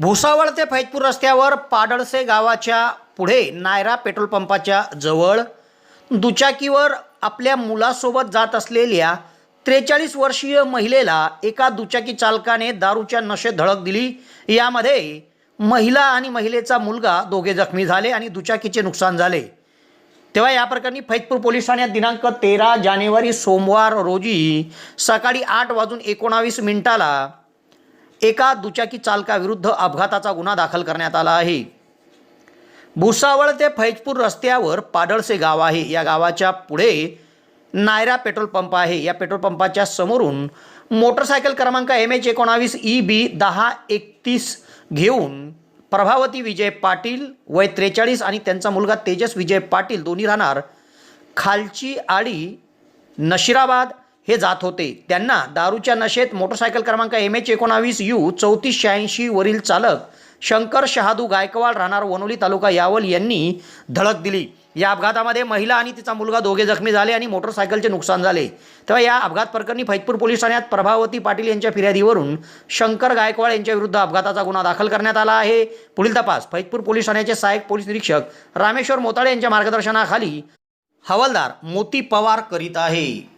भुसावळ ते फैजपूर रस्त्यावर पाडळसे गावाच्या पुढे नायरा पेट्रोल पंपाच्या जवळ दुचाकीवर आपल्या मुलासोबत जात असलेल्या त्रेचाळीस वर्षीय महिलेला एका दुचाकी चालकाने दारूच्या नशेत धडक दिली. यामध्ये महिला आणि महिलेचा मुलगा दोघे जखमी झाले आणि दुचाकीचे नुकसान झाले. तेव्हा या प्रकरणी फैजपूर पोलीस ठाण्यात दिनांक तेरा जानेवारी सोमवार रोजी सकाळी आठ वाजून एकोणावीस मिनिटाला एका दुचाकी चालकाविरुद्ध अपघाताचा गुन्हा दाखल करण्यात आला आहे. भुसावळ ते फैजपूर रस्त्यावर पाडळसे गाव आहे. या गावाच्या पुढे नायरा पेट्रोल पंप आहे. या पेट्रोल पंपाच्या समोरून मोटरसायकल क्रमांक एम एच एकोणावीस ई बी दहा एकतीस घेऊन प्रभावती विजय पाटील वय त्रेचाळीस आणि त्यांचा मुलगा तेजस विजय पाटील दोन्ही राहणार खालची आडी नशिराबाद हे जात होते. त्यांना दारूच्या नशेत मोटरसायकल क्रमांक एम एच एकोणावीस यू चौतीस शहाऐंशी वरील चालक शंकर शहादू गायकवाड राहणार वनोली तालुका यावल यांनी धडक दिली. या अपघातामध्ये महिला आणि तिचा मुलगा दोघे जखमी झाले आणि मोटरसायकलचे नुकसान झाले. तेव्हा या अपघात प्रकरणी फैजपूर पोलीस ठाण्यात प्रभावती पाटील यांच्या फिर्यादीवरून शंकर गायकवाड यांच्या विरुद्ध अपघाताचा गुन्हा दाखल करण्यात आला आहे. पुढील तपास फैजपूर पोलीस ठाण्याचे सहाय्यक पोलीस निरीक्षक रामेश्वर मोताळे यांच्या मार्गदर्शनाखाली हवालदार मोती पवार करीत आहे.